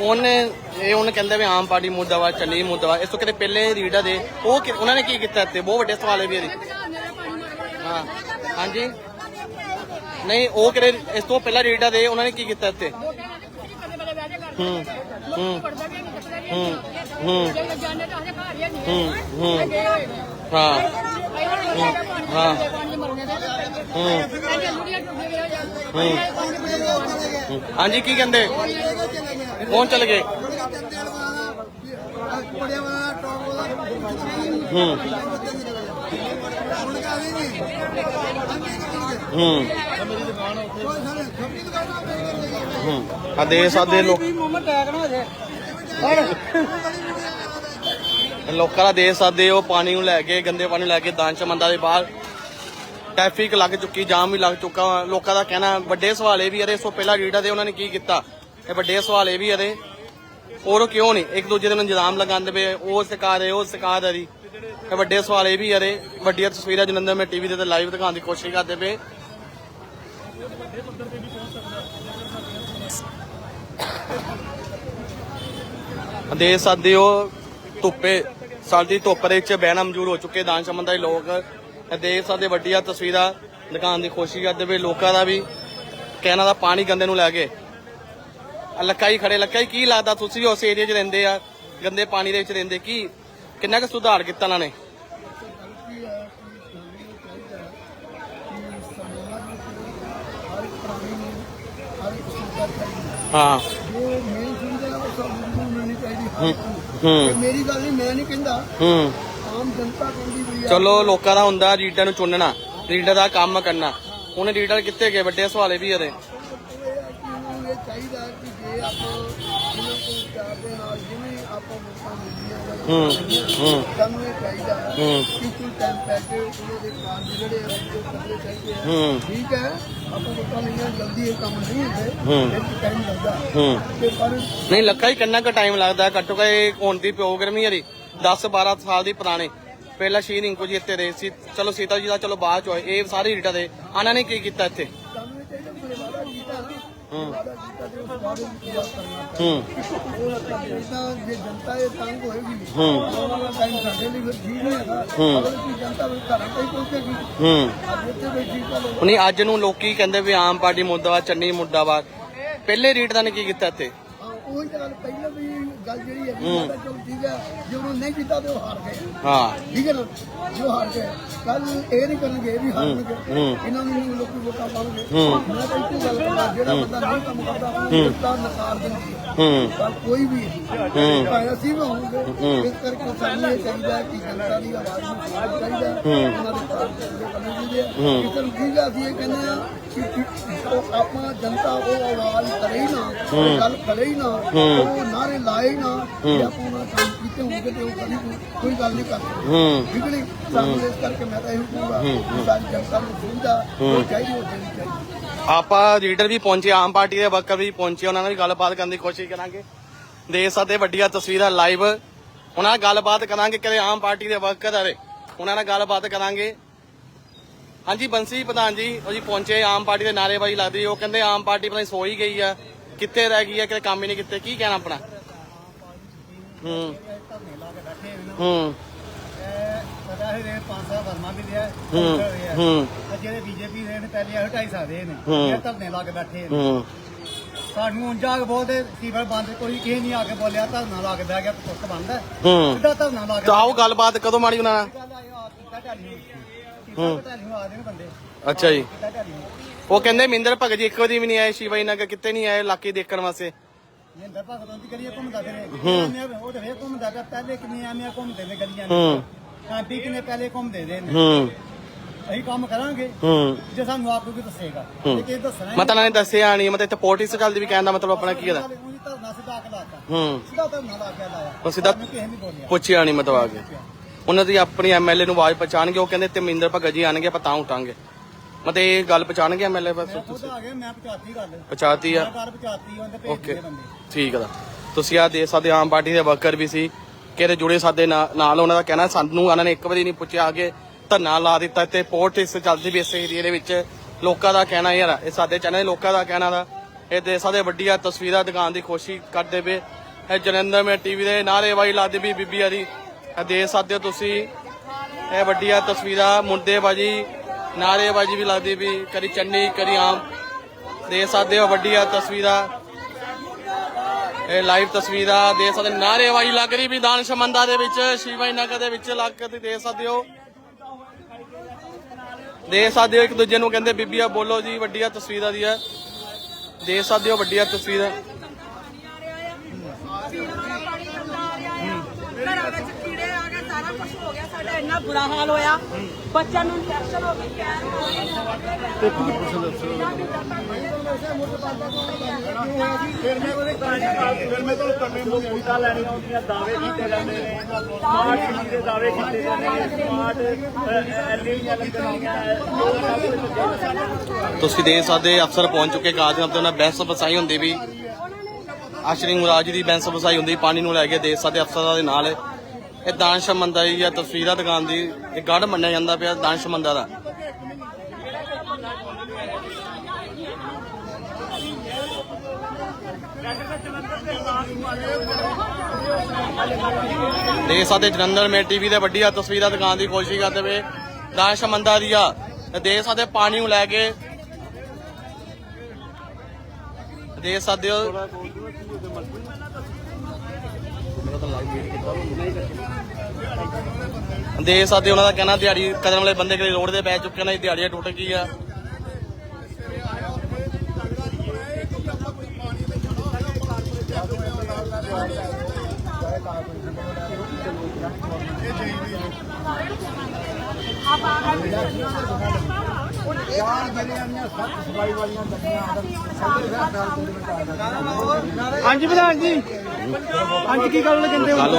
ਉਹਨੇ ਇਹ ਉਹਨੇ ਕਹਿੰਦੇ ਵੀ ਆਮ ਪਾਰਟੀ ਮੁੱਦਾ ਮੁਰਦਾਬਾਦ, ਚੰਨੀ ਵਾ ਇਸ ਤੋਂ ਕਿਤੇ ਪਹਿਲੇ ਰੀਡਾ ਦੇ। ਉਹ ਕਿ- ਉਹਨਾਂ ਨੇ ਕੀ ਕੀਤਾ ਇੱਥੇ? ਬਹੁਤ ਵੱਡੇ ਸਵਾਲ ਹੈ ਵੀ ਇਹਦੇ। ਹਾਂ। ਹਾਂਜੀ। ਨਹੀਂ, ਉਹ ਕਿਹੜੇ, ਇਸ ਤੋਂ ਪਹਿਲਾਂ ਰੀਡਾ ਦੇ, ਉਹਨਾਂ ਨੇ ਕੀ ਕੀਤਾ ਇੱਥੇ? ਹੂੰ ਹੂੰ ਹੂੰ ਹੂੰ। ਹੂੰ। ਹਾਂ। ਹਾਂ। ਹੂੰ। ਹਾਂਜੀ, ਕੀ ਕਹਿੰਦੇ? ਕੌਣ ਚਲ ਗਏ? ਹੂੰ। ਹੂੰ। ਹੂੰ ਆ ਦੇ ਸਕਦੇ ਲੋਕ ਲੋਕਾਂ ਦਾ ਦੇ ਸਕਦੇ ਉਹ ਪਾਣੀ ਨੂੰ ਲੈ ਕੇ, ਗੰਦੇ ਪਾਣੀ ਨੂੰ ਲੈ ਕੇ ਦਾਨਚ ਮੰਦਾ ਦੇ ਬਾਹਰ। ਟ੍ਰੈਫਿਕ ਲੱਗ ਚੁੱਕੀ, ਜਾਮ ਵੀ ਲੱਗ ਚੁੱਕਾ। ਲੋਕਾਂ ਦਾ ਕਹਿਣਾ, ਵੱਡੇ ਸਵਾਲ ਇਹ ਵੀ ਇਹਦੇ ਇਸ ਤੋਂ ਪਹਿਲਾਂ ਰੀਡਾ ਦੇ, ਉਹਨਾਂ ਨੇ ਕੀ ਕੀਤਾ? ਇਹ ਵੱਡੇ ਸਵਾਲ ਇਹ ਵੀ ਇਹਦੇ ਔਰ ਉਹ ਕਿਉਂ ਨਹੀਂ? ਇੱਕ ਦੂਜੇ ਦੇ ਨੂੰ ਇਲਜ਼ਾਮ ਲਗਾਉਂਦੇ ਪਏ ਉਹ ਸਰਕਾਰ ਹੈ, ਉਹ ਸਰਕਾਰ ਹੈ ਦੀ ਵੱਡੇ ਸਵਾਲ ਇਹ ਵੀ ਇਹਦੇ ਵੱਡੀਆਂ ਤਸਵੀਰਾਂ ਜਲੰਧਰ ਮੈਂ ਟੀਵੀ ਦੇ ਤੇ ਲਾਈਵ ਦਿਖਾਉਣ ਦੀ ਕੋਸ਼ਿਸ਼ ਕਰਦੇ ਪਏ। ਦੇ ਸਕਦੇ ਹੋ, ਧੁੱਪੇ ਸਰਦੀ ਧੁੱਪ ਦੇ ਵਿੱਚ ਬਹਿਣਾ ਮਨਜ਼ੂਰ ਹੋ ਚੁੱਕੇ ਦਾਨ ਸ਼ਮਨ ਦੇ ਲੋਕ। ਇਹ ਦੇਖ ਸਕਦੇ ਵੱਡੀਆਂ ਤਸਵੀਰਾਂ ਦਿਖਾਉਣ ਦੀ ਕੋਸ਼ਿਸ਼ ਕਰਦੇ ਪਏ ਲੋਕਾਂ ਦਾ ਵੀ। ਕਹਿਣਾ ਦਾ ਪਾਣੀ ਗੰਦੇ ਨੂੰ ਲੈ ਕੇ। ਆਹ ਲੱਕਾਈ ਖੜੇ ਲੱਕਾਈ ਕੀ ਲੱਗਦਾ? ਤੁਸੀਂ ਉਸ ਏਰੀਆ 'ਚ ਰਹਿੰਦੇ ਆ, ਗੰਦੇ ਪਾਣੀ ਦੇ ਵਿੱਚ ਰਹਿੰਦੇ, ਕੀ ਕਿੰਨਾ ਕੁ ਸੁਧਾਰ ਕੀਤਾ ਉਹਨਾਂ ਨੇ? ਹਾਂ। ਹੂੰ ਹੂੰ। ਮੇਰੀ ਗੱਲ ਨਹੀਂ ਮੈਂ ਨਹੀਂ ਕਹਿੰਦਾ ਹੂੰ। ਆਮ ਜਨਤਾ ਕਹਿੰਦੀ ਵੀ ਚਲੋ ਲੋਕਾਂ ਦਾ ਹੁੰਦਾ ਲੀਡਰ ਨੂੰ ਚੁਣਨਾ ਲੀਡਰ ਦਾ ਕੰਮ ਕਰਨਾ। ਹੁਣ ਲੀਡਰ ਕਿੱਥੇ ਗਏ? ਵੱਡੇ ਸਵਾਲੇ ਵੀ ਇਹਦੇ ਇਹ ਚਾਹੀਦਾ ਕਿ ਜੇ ਆਪਾਂ ਇਹਨਾਂ ਕੋਲ ਪਿਆਰ ਦੇ ਨਾਲ ਜਿਵੇਂ ਆਪਾਂ ਵੋਟਾਂ ਮਿਲਦੀਆਂ ਹੂੰ ਹੂੰ ਸਾਨੂੰ ਇਹ ਚਾਹੀਦਾ ਹੂੰ। ਕਿ ਟਾਈਮ ਪੈਕੇ ਉਹਨਾਂ ਦੇ ਕਾਰਜ ਜਿਹੜੇ ਆ ਉਹ ਚਾਹੀਦੇ ਆ ਹੂੰ ਠੀਕ ਹੈ ਆਪਾਂ ਵੋਟਾਂ ਲਈਆਂ ਜਲਦੀ ਇਹ ਕੰਮ ਨਹੀਂ ਹੁੰਦੇ ਹੂੰ। ਟਾਈਮ ਲੱਗਦਾ ਹੂੰ ਤੇ ਪਰ ਨਹੀਂ ਲੱਖਾ ਹੀ ਕਿੰਨਾ ਕੁ ਟਾਈਮ ਲੱਗਦਾ, ਘੱਟੋ ਘੱਟ ਇਹ ਦੀ ਪ੍ਰੋਗਰਾਮ ਹੀ ਇਹਦੀ 10 12 ਸਾਲ ਦੀ ਪੁਰਾਣੇ ਪਹਿਲਾਂ ਸ਼ਹੀਦ ਇੰਕੋ ਜੀ ਇੱਥੇ ਰਹੇ ਸੀ, ਚਲੋ ਸੀਤਾ ਜੀ ਦਾ ਚਲੋ ਬਾਅਦ ਚ ਹੋਏ, ਇਹ ਸਾਰੇ ਰੀਟਾ ਦੇ, ਆਨਾਂ ਨੇ ਕੀ ਕੀਤਾ ਇੱਥੇ ਹੂੰ ਵਾਦਾ ਜੇ ਜਨਤਾ ਇਹ ਤੰਗ ਹੋਏਗੀ ਹੂੰ। ਆਉਣ ਵਾਲਾ ਟਾਈਮ ਸਾਡੇ ਲਈ ਫਿਰ ਠੀਕ ਨਹੀਂ ਹੈਗਾ ਹੂੰ। ਅਗਰ ਜਨਤਾ ਵੀ ਘਰਾਂ ਤੇ ਪਹੁੰਚੇਗੀ ਹੂੰ ਅੱਜ ਇੱਥੇ ਬੈਠੀ ਚਲੋ ਨਹੀਂ, ਅੱਜ ਨੂੰ ਲੋਕੀ ਕਹਿੰਦੇ ਵੀ ਆਮ ਪਾਰਟੀ ਮੁਰਦਾਬਾਦ, ਚੰਨੀ ਮੁਰਦਾਬਾਦ ਪਹਿਲੇ ਰੀਟ ਦਾ ਨੇ ਕੀ ਕੀਤਾ ਇੱਥੇ ਉਹੀ ਤਾਂ ਗੱਲ, ਪਹਿਲਾਂ ਵੀ ਗੱਲ ਜਿਹੜੀ ਹੈ। ਕਿ ਪਤਾ ਚਲ ਠੀਕ ਹੈ। ਜੇ ਉਹਨੂੰ ਨਹੀਂ ਕੀਤਾ ਤੇ ਉਹ ਹਾਰ ਗਏ। ਹਾਂ। ਠੀਕ ਹੈ ਨਾ? ਜੋ ਹਾਰ ਗਏ ਕੱਲ ਇਹ ਨਹੀਂ ਕਰਨਗੇ ਇਹ ਵੀ ਹਾਰਨਗੇ ਹੂੰ। ਇਹਨਾਂ ਨੂੰ ਵੀ ਲੋਕੀ ਵੋਟਾਂ ਪਾਉਣਗੇ। ਹੂੰ। ਮੈਂ ਤਾਂ ਇੱਕੋ ਗੱਲ ਕਰਦਾ ਜਿਹੜਾ ਬੰਦਾ ਨਹੀਂ ਕੰਮ ਕਰਦਾ ਉਹਨੂੰ ਵੋਟਾਂ ਨਕਾਰ ਦੇਣਗੇ ਹੂੰ। ਪਰ ਕੋਈ ਵੀ ਹੂੰ। ਭਾਵੇਂ ਅਸੀਂ ਵੀ ਹੋਵਾਂਗੇ ਇਸ ਕਰਕੇ ਸਾਨੂੰ ਇਹ ਚਾਹੀਦਾ ਹੈ ਕਿ ਜਨਤਾ ਦੀ ਆਵਾਜ਼ ਨੂੰ ਸੁਣਨਾ ਚਾਹੀਦਾ ਹੈ। ਉਹਨਾਂ ਦੇ ਕਾਰਜ ਪੂਰੇ ਕਰਨੇ ਚਾਹੀਦੇ ਆ। ਕਿਸੇ ਨੂੰ ਠੀਕ ਆ ਅਸੀਂ ਇਹ ਕਹਿੰਦੇ ਆ ਕਿ ਆਪਾਂ ਜਨਤਾ ਉਹ ਆਵਾਜ਼ ਕਰੇ ਨਾ ਗੱਲ ਕਰੇ ਨਾ ਉਹ ਨਾਰੇ ਲਾਏ ਹੀ। ਨਾ ਕਿ ਆਪਾਂ ਉਹਨਾਂ ਕੰਮ ਕੀਤੇ ਹੋਣਗੇ ਤੇ ਉਹ ਕਦੀ ਕੋਈ- ਕੋਈ ਗੱਲ ਨਹੀਂ ਕਰਦੇ ਹੂੰ। ਠੀਕ ਨਹੀਂ? ਸਾਨੂੰ ਇਸ ਕਰਕੇ ਮੈਂ ਤਾਂ ਇਹ ਕਹੂੰਗਾ ਕਿ ਸਾਡੀ ਜਨਤਾ ਨੂੰ ਸੁਵਿਧਾ ਉਹ ਚਾਹੀਦੀ ਉਹ ਦੇਣੀ ਚਾਹੀਦੀ। ਆਪਾਂ ਲੀਡਰ ਵੀ ਪਹੁੰਚੇ ਆਮ ਪਾਰਟੀ ਦੇ ਵਰਕਰ ਵੀ ਪਹੁੰਚੇ ਉਹਨਾਂ ਨਾਲ ਵੀ ਗੱਲਬਾਤ ਕਰਨ ਦੀ ਕੋਸ਼ਿਸ਼ ਕਰਾਂਗੇ। ਦੇ ਸਕਦੇ ਵੱਡੀਆਂ ਤਸਵੀਰਾਂ ਲਾਈਵ। ਉਹਨਾਂ ਨਾਲ ਗੱਲਬਾਤ ਕਰਾਂਗੇ ਕਿਤੇ ਆਮ ਪਾਰਟੀ ਦੇ ਵਰਕਰ ਆਵੇ ਉਹਨਾਂ ਨਾਲ ਗੱਲਬਾਤ ਕਰਾਂਗੇ। ਹਾਂਜੀ ਬੰਸੀ ਪ੍ਰਧਾਨ ਜੀ ਉਹ ਜੀ ਪਹੁੰਚੇ ਆਮ ਪਾਰਟੀ ਦੇ ਨਾਰੇਬਾਜ਼ੀ ਲੱਗਦੀ ਉਹ ਕਹਿੰਦੇ ਆਮ ਪਾਰਟੀ ਪਤਾ ਨਹੀਂ ਸੋ ਹੀ ਗਈ ਆ ਕਿੱਥੇ ਰਹਿ ਗਈ ਆ ਕਿਤੇ ਕੰਮ ਹੀ ਨਹੀਂ ਕੀਤੇ ਕੀ ਕਹਿਣਾ ਆਪਣਾ? ਹੂੰ। ਹੂੰ। ਪਤਾ ਹੈ। ਇਹ ਪੰਜ ਸਾਲ ਵਰਮਾ ਵੀ ਲਿਆ ਹੂੰ। ਹੂੰ ਜਿਹੜੇ ਬੀਜੇਪੀ ਦੇ ਨੇ ਪਹਿਲੇ ਇਹੋ ਢਾਈ ਸਕਦੇ ਨੇ ਹੂੰ। ਇਹ ਧਰਨੇ ਲਾ ਕੇ ਬੈਠੇ ਨੇ ਹੂੰ ਸਾਨੂੰ ਉਂਝ ਆ ਕੇ ਬੋਲਦੇ ਸੀਵਰ ਬੰਦ ਕੋਈ ਕਿਸੇ ਨਹੀਂ ਆ ਕੇ ਬੋਲਿਆ ਧਰਨਾ ਲਾ ਕੇ ਬਹਿ ਗਿਆ ਪੁੱਤ ਬੰਦ ਹੈ। ਹੂੰ। ਸਿੱਧਾ ਧਰਨਾ ਲਾ ਕੇ ਤਾਂ ਆਓ ਗੱਲਬਾਤ ਕਦੋਂ ਮਾੜੀ ਉਹਨਾਂ ਨਾਲ? ਗੱਲ ਆਈ ਆ ਕੀਤਾ ਢਾਲੀ ਨੂੰ। ਕੀਤਾ ਢਾਲੀ ਨੂੰ ਆ ਰਹੇ ਨੇ ਬੰਦੇ। ਅੱਛਾ ਜੀ। ਉਹ ਕਹਿੰਦੇ ਮਿੰਦਰ ਭਗਤ ਜੀ ਇੱਕ ਵਾਰੀ ਵੀ ਨਹੀਂ ਆਏ ਸ਼ਿਵਾਈ ਨਗਰ ਕਿਤੇ ਨਹੀਂ ਆਏ ਇਲਾਕੇ ਦੇਖਣ ਵਾਸਤੇ। ਮਹਿੰਦਰ ਭਗਤ ਦੀ ਗਲੀਆਂ ਘੁੰਮਦਾ ਫਿਰੇ। ਉਹ ਤੇ ਫੇਰ ਘੁੰਮਦਾ ਪਿਆ ਪਹਿਲੇ ਕਿੰਨੀ ਆਮੀਆਂ ਘੁੰਮਦੇ ਨੇ ਗਲੀਆਂ ਹੂੰ। ਐਮਪੀ ਕਿੰਨੇ ਪਹਿਲੇ ਘੁੰਮਦੇ ਰਹੇ ਨੇ। ਹੂੰ। ਅਸੀਂ ਕੰਮ ਕਰਾਂਗੇ। ਹੂੰ। ਜੇ ਸਾਨੂੰ ਆਪ ਕੋਈ ਦੱਸੇਗਾ। ਜੇ ਕਿਸੇ ਦੱਸਣਾ ਮਤਲਬ ਇਹਨਾਂ? ਨੇ ਦੱਸਿਆ ਨਹੀਂ ਮਤਲਬ ਇੱਥੇ ਪੋਲਿਟਿਕਸ ਚੱਲਦੀ ਵੀ ਕਹਿਣ ਦਾ ਮਤਲਬ ਆਪਣਾ ਕੀ ਹੈ ਉਹੀ ਧਰਨਾ ਸਿੱਧਾ ਆ ਕੇ ਲਾਤਾ। ਹੂੰ। ਸਿੱਧਾ ਧਰਨਾ ਲਾ ਕੇ ਲਾਇਆ। ਉਹ ਸਿੱਧਾ ਸਾਨੂੰ ਕਿਸੇ ਨਹੀਂ ਬੋਲਿਆ। ਪੁੱਛਿਆ ਨਹੀਂ ਮਤਲਬ ਆ ਕੇ। ਉਹਨਾਂ ਦੀ ਆਪਣੀ ਐਮਐਲਏ ਨੂੰ ਆਵਾਜ਼ ਪਹੁੰਚਾਣਗੇ ਉਹ ਕਹਿੰਦੇ ਤੇ ਮਿੰਦਰ ਭਗਤ ਜੀ ਆਣਗੇ ਆਪਾਂ ਤਾਂ ਉਠਾਂਗੇ। ਮਤਲਬ ਇਹ ਗੱਲ ਪਹੁੰਚਾਣਗੇ ਐਮਐਲਏ ਬਸ? ਮੈਂ ਖੁਦ ਆ ਗਿਆ ਮੈਂ ਪਚਾਤੀ ਗੱਲ। ਪਹੁੰਚਾਤੀ ਆ? ਮੈਂ ਪਚਾਤੀ ਭੇਜ ਓਕੇ। ਦਿੱਤੇ ਬੰਦੇ। ਠੀਕ ਆ ਤੁਸੀਂ ਆ ਦੇ ਸਕਦੇ ਆਮ ਪਾਰਟੀ ਦੇ ਵਰਕਰ ਵੀ ਸੀ ਕਿਹਦੇ ਜੁੜੇ ਸਾਡੇ ਨਾ- ਨਾਲ ਉਹਨਾਂ ਦਾ ਕਹਿਣਾ ਸਾਨੂੰ ਉਹਨਾਂ ਨੇ ਇੱਕ ਵਾਰੀ ਨਹੀਂ ਪੁੱਛਿਆ ਆ ਕੇ ਧਰਨਾ ਲਾ ਦਿੱਤਾ ਤੇ ਪੋਲਿਟਿਕਸ ਚੱਲਦੀ ਵੀ ਇਸ ਏਰੀਏ ਦੇ ਵਿੱਚ। ਲੋਕਾਂ ਦਾ ਕਹਿਣਾ ਯਾਰ ਇਹ ਸਾਡੇ ਚੈਨਲ ਲੋਕਾਂ ਦਾ ਕਹਿਣਾ ਦਾ। ਇਹ ਦੇ ਸਕਦੇ ਵੱਡੀਆਂ ਤਸਵੀਰਾਂ ਦਿਖਾਉਣ ਦੀ ਕੋਸ਼ਿਸ਼ ਕਰਦੇ ਪਏ। ਇਹ ਜਲੰਧਰ ਮੇ ਟੀਵੀ ਦੇ ਨਾਰੇਬਾਜ਼ੀ ਲਾਦੇ ਵੀ ਬੀਬੀ ਹਰੀ ਇਹ ਦੇ ਸਕਦੇ ਹੋ ਤੁਸੀਂ। ਇਹ ਵੱਡੀਆਂ ਤਸਵੀਰਾਂ ਮੁੰਡੇਬਾਜ਼ੀ ਨਾਰੇਬਾਜ਼ੀ ਵੀ ਲੱਗਦੀ ਵੀ ਕਦੀ ਚੰਨੀ, ਕਦੀ ਆਮ। ਦੇ ਸਕਦੇ ਹੋ ਵੱਡੀਆਂ ਤਸਵੀਰਾਂ। ਇਹ ਲਾਈਵ ਤਸਵੀਰਾਂ ਦੇ ਸਕਦੇ ਨਾਰੇਬਾਜ਼ੀ ਲੱਗ ਰਹੀ ਵੀ ਦਾਨ ਦੇ ਵਿੱਚ, ਸ਼ਿਵਾਈ ਨਗਰ ਦੇ ਵਿੱਚ ਲੱਗ ਕੇ ਦੇ ਸਕਦੇ ਹੋ। ਦੇ ਸਕਦੇ ਹੋ ਇੱਕ ਦੂਜੇ ਨੂੰ ਕਹਿੰਦੇ, ਬੀਬੀਆ ਬੋਲੋ ਜੀ, ਵੱਡੀਆਂ ਤਸਵੀਰਾਂ ਦੀ ਦੀਆਂ। ਦੇ ਸਕਦੇ ਹੋ ਵੱਡੀਆਂ ਤਸਵੀਰਾਂ। ਘਰਾਂ ਵਿੱਚ ਕੀੜੇ ਆ ਗਏ ਸਾਰਾ ਕੁਝ ਹੋ ਗਿਆ ਸਾਡਾ ਇੰਨਾ ਬੁਰਾ ਹਾਲ ਹੋਇਆ। ਬੱਚਿਆਂ ਨੂੰ ਇਨਫੈਕਸ਼ਨ ਹੋ ਗਈ ਪੈਰ ਹੋ ਗਏ ਫਿਰ ਮੈਂ ਉਹਦੇ ਫਿਰ ਮੈਂ ਤੁਹਾਨੂੰ ਕਰਨੇ ਨੂੰ ਵੋਟਾਂ ਲੈਣੀਆਂ ਹੁੰਦੀਆਂ ਦਾਅਵੇ ਕੀਤੇ ਜਾਂਦੇ ਨੇ। ਸਮਾਰਟ ਸਿਟੀ ਦੇ ਦਾਅਵੇ ਕੀਤੇ ਜਾਂਦੇ ਨੇ। ਸਮਾਰਟ ਐਲਈਡੀਆਂ ਲੱਗਣੀਆਂ ਤੁਸੀਂ ਦੇ ਸਕਦੇ ਅਫਸਰ ਪਹੁੰਚ ਚੁੱਕੇ ਕਾਜ ਅਫਸਰ ਨਾਲ ਬਹਿਸ ਬਸਾਈ ਹੁੰਦੀ ਵੀ। ਆਸ਼ਰੀ ਮੁਰਾਜ ਦੀ ਬਹਿਸ ਬਸਾਈ ਹੁੰਦੀ ਪਾਣੀ ਨੂੰ ਲੈ ਕੇ ਦੇ ਸਕਦੇ ਅਫਸਰਾਂ ਦੇ ਨਾਲ ਇਹ ਦਾਨ ਦੀ ਜਾਂ ਤਸਵੀਰਾਂ ਦੁਕਾਨ ਦੀ, ਇਹ ਗੜ ਮੰਨਿਆ ਜਾਂਦਾ ਪਿਆ ਦਾਨ ਦਾ ਦੇ। ਸਕਦੇ ਜਲੰਧਰ ਮੇ ਟੀਵੀ ਦੇ ਆ ਤਸਵੀਰਾਂ ਦਿਖਾਉਣ ਦੀ ਕੋਸ਼ਿਸ਼ ਕਰਦੇ ਪਏ ਦਾਨ ਸ਼ਮੰਦਾ ਦੀਆਂ ਤੇ ਦੇ ਸਕਦੇ ਪਾਣੀ ਨੂੰ ਲੈ ਕੇ। ਦੇ ਸਕਦੇ ਹੋ ਦੇ ਸਕਦੇ ਹੋ, ਉਹਨਾਂ ਦਾ ਕਹਿਣਾ ਦਿਹਾੜੀ ਕਰਨ ਵਾਲੇ ਬੰਦੇ ਕਿਤੇ ਰੋਡ ਦੇ ਪੈ ਚੁੱਕੇ ਨੇ ਦਿਹਾੜੀਆਂ ਟੁੱਟ ਗਈ ਆ ਹਾਂਜੀ ਪ੍ਰਧਾਨ ਜੀ। ਹਾਂਜੀ ਕੀ ਗੱਲ ਕਹਿੰਦੇ ਹੁੰਦੀ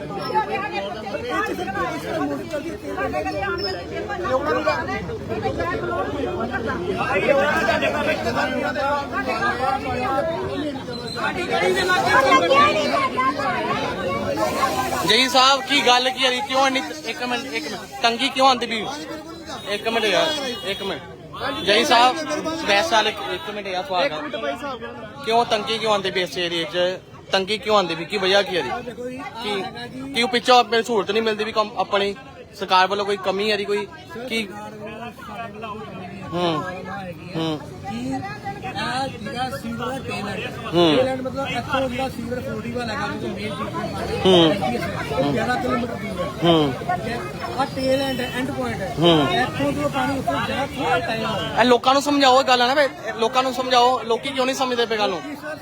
ਜੀ ਸਾਹਿਬ, ਕੀ ਗੱਲ, ਕੀ ਹੈ ਕਿਉਂ ਇੰਨੀ ਇੱਕ ਮਿੰਟ ਇੱਕ ਮਿੰਟ। ਤੰਗੀ ਕਿਉਂ ਆਂਦੀ ਵੀ? ਇੱਕ ਮਿੰਟ ਯਾਰ, ਇੱਕ ਮਿੰਟ। ਜਈ ਸਾਹਿਬ ਵੈਸਾ ਇੱਕ ਮਿੰਟ ਯਾਰ ਸਵਾਗਤ ਕਿਉਂ ਤੰਗੀ ਕਿਉਂ ਆਂਦੀ ਵੀ ਇਸ ਏਰੀਏ 'ਚ? ਤੰਗੀ ਕਿਉਂ ਆਂਦੀ ਵੀ? ਕੀ ਵਜ੍ਹਾ ਕੀ ਹੈ ਦੀ ਕੀ ਕੀ ਪਿੱਛੋਂ ਆਪਣੇ ਸਹੂਲਤ ਨਹੀਂ ਮਿਲਦੀ ਵੀ ਕੰਮ ਆਪਣੀ ਸਰਕਾਰ ਵੱਲੋਂ ਕੋਈ ਕਮੀ ਹੈ ਦੀ ਕੋਈ? ਕੀ ਹੂੰ। ਹੂੰ। ਇਹ ਜਿਹੜਾ ਸੀਵਰ ਟੇਲੈਂਟ ਹੂੰ। ਟੇਲੈਂਟ ਮਤਲਬ ਇੱਥੋਂ ਜਿਹੜਾ ਸੀਵਰ ਫਲੋਟੀ ਵਾਲਾ ਹੈਗਾ ਜੋ ਮੇਨ ਚੀਜ਼ ਹੂੰ। 11 ਕਿਲੋਮੀਟਰ ਦੂਰ ਹੈ। ਹੂੰ। ਆ ਟੇਲੈਂਟ ਹੈ ਐਂਡ ਪੁਆਇੰਟ ਹੈ। ਹੂੰ। ਇੱਥੋਂ ਤੋਂ ਪਾਣੀ ਉੱਥੇ ਜਿਹੜਾ ਥੋੜਾ ਟਾਈਮ ਹੈ ਇਹ ਲੋਕਾਂ ਨੂੰ ਸਮਝਾਓ ਇਹ ਗੱਲ ਹੈ ਨਾ ਵੀ ਇਹ ਲੋਕਾਂ ਨੂੰ ਸਮਝਾਓ ਲੋਕੀ ਕਿਉਂ ਨਹੀਂ ਸਮਝਦੇ ਪਏ ਗੱਲ ਨੂੰ? ਸਰ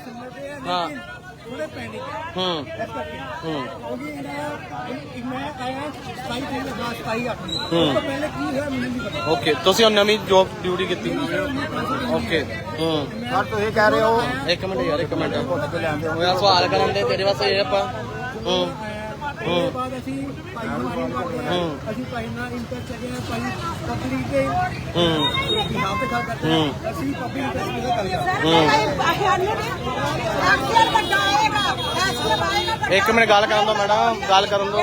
ਆ ਹਾਂ। ਥੋੜੇ ਪੈਨਿਕ ਹੂੰ। ਇਸ ਕਰਕੇ। ਹੂੰ। ਕਿਉਂਕਿ ਇਹਦਾ ਇਹ- ਮੈਂ ਆਇਆ 27 ਤਰੀਕ ਦਾ ਬਾਅਦ 27 ਆਪਣੀ ਹੂੰ। ਉਸ ਤੋਂ ਪਹਿਲੇ ਕੀ ਹੋਇਆ ਮੈਨੂੰ ਨਹੀਂ ਪਤਾ। ਓਕੇ ਤੁਸੀਂ ਹੁਣ ਨਵੀਂ ਜੌਬ ਡਿਊਟੀ ਕੀਤੀ। ਓਕੇ ਹੂੰ। ਸਰ ਤੁਸੀਂ ਕਹਿ ਰਹੇ ਹੋ ਇੱਕ ਮਿੰਟ ਯਾਰ ਇੱਕ ਮਿੰਟ। ਮੇਰਾ ਸਵਾਲ ਕਰਨ ਦੇ ਤੇਰੇ ਵਾਸਤੇ ਇਹ ਆਪਾਂ ਹੂੰ। ਉਹਦੇ ਬਾਅਦ ਅਸੀਂ ਭਾਈ ਨੂੰ ਫੋਨ ਕਰਦੇ ਹਾਂ ਹੂੰ। ਅਸੀਂ ਭਾਈ ਨਾਲ ਇੰਟਰ ਚੱਲੇ ਹਾਂ ਭਾਈ ਪਬਲਿਕ ਦੇ ਹੂੰ। ਬਿਹਾਰ ਤੇ ਗੱਲ ਕਰਦੇ ਹਾਂ। ਅਸੀਂ ਪਬਲਿਕ ਇੰਟਰ ਕਿਹਦੇ ਕਰ ਜਾ ਇੱਕ ਮਿੰਟ ਗੱਲ ਕਰਨ ਦਿਓ ਮੈਡਮ ਗੱਲ ਕਰਨ ਦਿਓ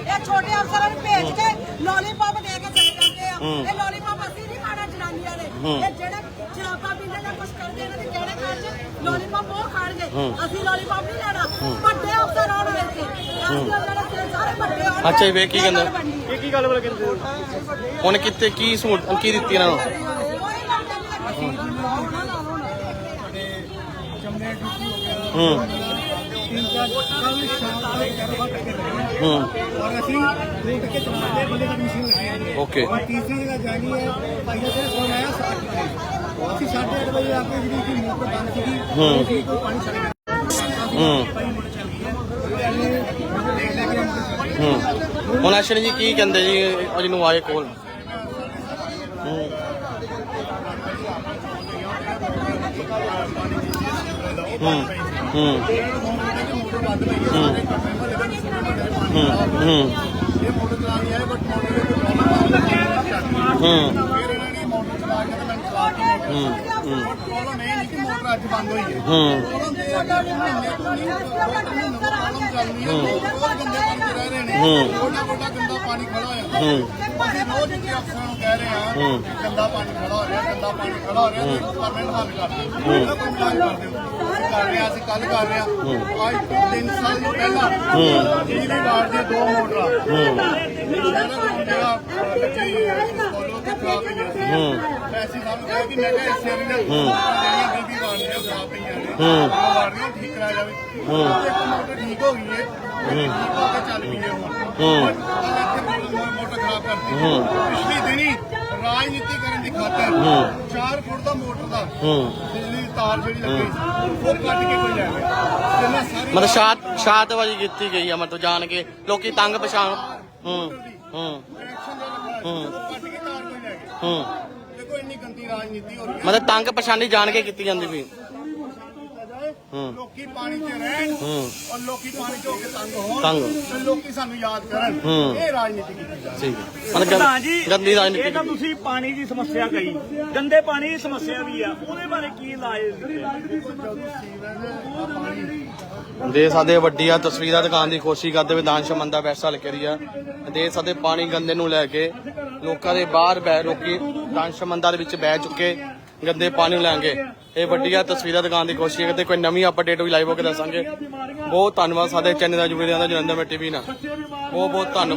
ਇਹ ਛੋਟੇ ਅਫਸਰਾਂ ਨੂੰ ਭੇਜ ਕੇ ਲੋਲੀਪੌਪ ਦੇ ਕੇ ਚਲੇ ਜਾਂਦੇ ਆ। ਇਹ ਲੋਲੀਪੌਪ ਅਸੀਂ ਨਹੀਂ ਖਾਣਾ ਜਨਾਨੀਆਂ ਨੇ ਇਹ ਜਿਹੜੇ ਪੀਂਦੇ ਜਾਂ ਕੁਝ ਕਰਦੇ ਇਹਨਾਂ ਦੇ ਕਿਹੜੇ ਘਰ ਚ? ਲੋਲੀਪੌਪ ਉਹ ਖਾਣਗੇ। ਅਸੀਂ ਲੋਲੀਪੌਪ ਨਹੀਂ ਲੈਣਾ। ਵੱਡੇ ਅਫਸਰ ਆਉਣ ਇੱਥੇ ਅਸੀਂ ਜਿਹੜੇ ਸਾਰੇ ਵੱਡੇ ਆਉਣ। ਅੱਛਾ ਜੀ, ਵੇਖ ਕੀ ਕਹਿੰਦੇ? ਇਹ ਕੀ ਗੱਲ ਬਲ ਕਹਿੰਦੇ ਹੁਣ ਕਿੱਥੇ ਕੀ ਸਹੂਲਤ ਕੀ ਦਿੱਤੀ ਇਹਨਾਂ ਨੂੰ? ਹੋ। ਹੂੰ। ਔਰ ਅਸੀਂ ਦੋ ਟਕੇ ਚਲਾਉਂਦੇ ਬੰਦੇ ਦੀ ਮਸ਼ੀਨ ਲੱਗੀ ਹੋਈ ਹੈ। ਓਕੇ ਔਰ ਤੀਸਰੀ ਜਗ੍ਹਾ ਜਾਣੀ ਹੈ ਭਾਈ ਆਇਆ ਸਾਡੀ ਵਜੇ ਅਸੀਂ 8:30 ਵਜੇ ਆ ਕੇ ਜਿਹੜੀ ਕਿ ਮੋਟਰ ਬੰਦ ਸੀਗੀ। ਅਸੀਂ ਕੋਈ ਪਾਣੀ ਛੱਡ ਹੂੰ। ਹੈ। ਹੁਣ ਅਸ਼ਵਨੀ ਜੀ ਕੀ ਕਹਿੰਦੇ ਜੀ ਉਹ ਜਿਹਨੂੰ ਆਏ ਕੋਲ? ਹੂੰ। ਹੂੰ। ਹੂੰ। ਹੂੰ। ਹੂੰ। ਹੈ। ਪ੍ਰੋਬਲਮ ਇਹ ਨਹੀਂ ਕਿ ਮੋਟਰ ਅੱਜ ਬੰਦ ਹੋਈ ਹੈ, ਹੂੰ ਪ੍ਰੋਬਲਮ ਇਹ ਹੈ ਕਿ ਮਹੀਨੇ ਤੋਂ ਨਹੀਂ ਦੋ ਤਿੰਨ ਮਹੀਨੇ ਹੈ ਬਹੁਤ ਗੰਦੇ ਪਾਣੀ 'ਚ ਰਹਿ ਰਹੇ ਨੇ ਗੋਡਾ ਗੋਡਾ ਗੰਦਾ ਪਾਣੀ ਖੜਾ ਹੋਇਆ ਅਸੀਂ ਰੋਜ਼ ਇੱਥੇ ਅਫਸਰਾਂ ਨੂੰ ਕਹਿ ਰਹੇ ਹਾਂ ਕਿ ਗੰਦਾ ਪਾਣੀ ਖੜਾ ਹੋ ਰਿਹਾ ਗੰਦਾ ਪਾਣੀ ਖੜਾ ਹੋ ਰਿਹਾ ਤੇ ਹੱਲ ਕਰ ਦਿਓ ਇਹਦਾ ਕੋਈ ਇਲਾਜ ਕਰ ਦਿਓ ਕਰ ਰਹੇ ਹਾਂ ਅਸੀਂ ਕੱਲ ਕਰ ਰਹੇ ਹਾਂ ਅੱਜ ਤਿੰਨ ਸਾਲ ਪਹਿਲਾਂ ਬਿਜਲੀ ਵਾਰਡ ਦੀਆਂ ਦੋ ਮੋਟਰਾਂ ਸਾਰਾ ਜਿਹੜਾ ਬੱਚੇ ਖਰਾਬ ਪਈਆਂ ਸੀ ਪੈਸੇ ਸਾਨੂੰ ਕਹਿ ਕਿ ਮੈਂ ਕਿਹਾ ਇਸੇ ਵੀ ਨਾ ਜਿਹੜੀਆਂ ਬਿਜਲੀ ਵਾਰਡ ਦੀਆਂ ਖਰਾਬ ਪਈਆਂ ਨੇ ਉਹ ਵਾਰਡੀਆਂ ਠੀਕ ਕਰਾ ਜਾਵੇ ਇੱਕ ਮੋਟਰ ਠੀਕ ਹੋ ਗਈ ਹੈ ਠੀਕ ਹੋ ਕੇ ਚੱਲ ਪਈ ਹੈ ਹੁਣ ਕੱਲ ਇੱਥੇ ਮੋਟਰ ਖਰਾਬ ਕਰਤੀ ਪਿਛਲੀ ਦਿਨੀ ਰਾਜਨੀਤੀ ਕਰਨ ਦੀ ਖਾਤਰ 4 ਫੁੱਟ ਦਾ ਮੋਟਰ ਦਾ ਬਿਜਲੀ ਦੀ ਤਾਰ ਜਿਹੜੀ ਲੱਗੀ ਸੀ ਉਹ ਕੱਟ ਕੇ ਕੋਈ ਲੈ ਗਿਆ ਤੇ ਮੈਂ ਸਾਰੀ ਮਤਲਬ ਸ਼ਾਤ ਸ਼ਾਤਬਾਜੀ ਕੀਤੀ ਗਈ ਆ ਮਤਲਬ ਜਾਣ ਕੇ ਲੋਕੀ ਤੰਗ ਪਛਾਣ ਹੂੰ ਹੂੰ। ਐਕਸ਼ਨ ਹੂੰ। ਦੇਖੋ ਇੰਨੀ ਗੰਦੀ ਰਾਜਨੀਤੀ ਹੋ ਰਹੀ ਹੈ। ਮਤਲਬ ਤੰਗ ਪਛਾਣੀ ਜਾਣ ਕੇ ਕੀਤੀ ਜਾਂਦੀ ਵੀ। ਹੂੰ। ਲੋਕੀ ਪਾਣੀ 'ਚ ਰਹਿਣ ਔਰ ਲੋਕੀ ਪਾਣੀ 'ਚ ਹੋ ਕੇ ਤੰਗ ਹੋਣ ਤੰਗ। ਤੇ ਲੋਕੀ ਸਾਨੂੰ ਯਾਦ ਕਰਨ। ਹੂੰ। ਇਹ ਰਾਜਨੀਤੀ ਕੀਤੀ ਜਾ ਰਹੀ ਠੀਕ ਹੈ। ਮਤਲਬ ਪ੍ਰਧਾਨ ਗੰ- ਜੀ ਗੰਦੀ ਇਹ ਤਾਂ। ਤੁਸੀਂ ਪਾਣੀ ਦੀ ਸਮੱਸਿਆ ਕਹੀ। ਗੰਦੇ ਪਾਣੀ ਦੀ ਸਮੱਸਿਆ ਵੀ ਆ। ਉਹਦੇ ਬਾਰੇ ਕੀ ਇਲਾਜ ਦੇ ਸਕਦੇ ਵੱਡੀਆਂ ਤਸਵੀਰਾਂ ਦਿਖਾਉਣ ਦੀ ਕੋਸ਼ਿਸ਼ ਕਰਦੇ ਵਿਧਾਨ ਸ਼ਮੰਦਾ ਵੈਸਾ ਲਿਖ ਰਹੀ ਆ। ਦੇ ਸਕਦੇ ਪਾਣੀ ਗੰਦੇ ਨੂੰ ਲੈ ਕੇ ਲੋਕਾਂ ਦੇ ਬਾਹਰ ਬੈ ਲੋਕੀ ਵਿਧਾਨ ਸ਼ਮੰਦਾ ਦੇ ਵਿੱਚ ਬਹਿ ਚੁੱਕੇ ਗੰਦੇ ਪਾਣੀ ਨੂੰ ਲੈਣਗੇ। ਇਹ ਵੱਡੀਆਂ ਤਸਵੀਰਾਂ ਦਿਖਾਉਣ ਦੀ ਕੋਸ਼ਿਸ਼ ਕਰਦੇ ਕੋਈ ਨਵੀਂ ਅਪਡੇਟ ਵੀ ਲਾਈਵ ਹੋ ਕੇ ਦੱਸਾਂਗੇ। ਬਹੁਤ ਧੰਨਵਾਦ ਸਾਡੇ ਚੈਨਲ ਦਾ ਜੁੜੇ ਰਹਿੰਦਾ ਜਲੰਧਰ ਮੇ ਟੀਵੀ ਨਾਲ। ਬਹੁਤ ਬਹੁਤ ਧੰਨਵਾਦ।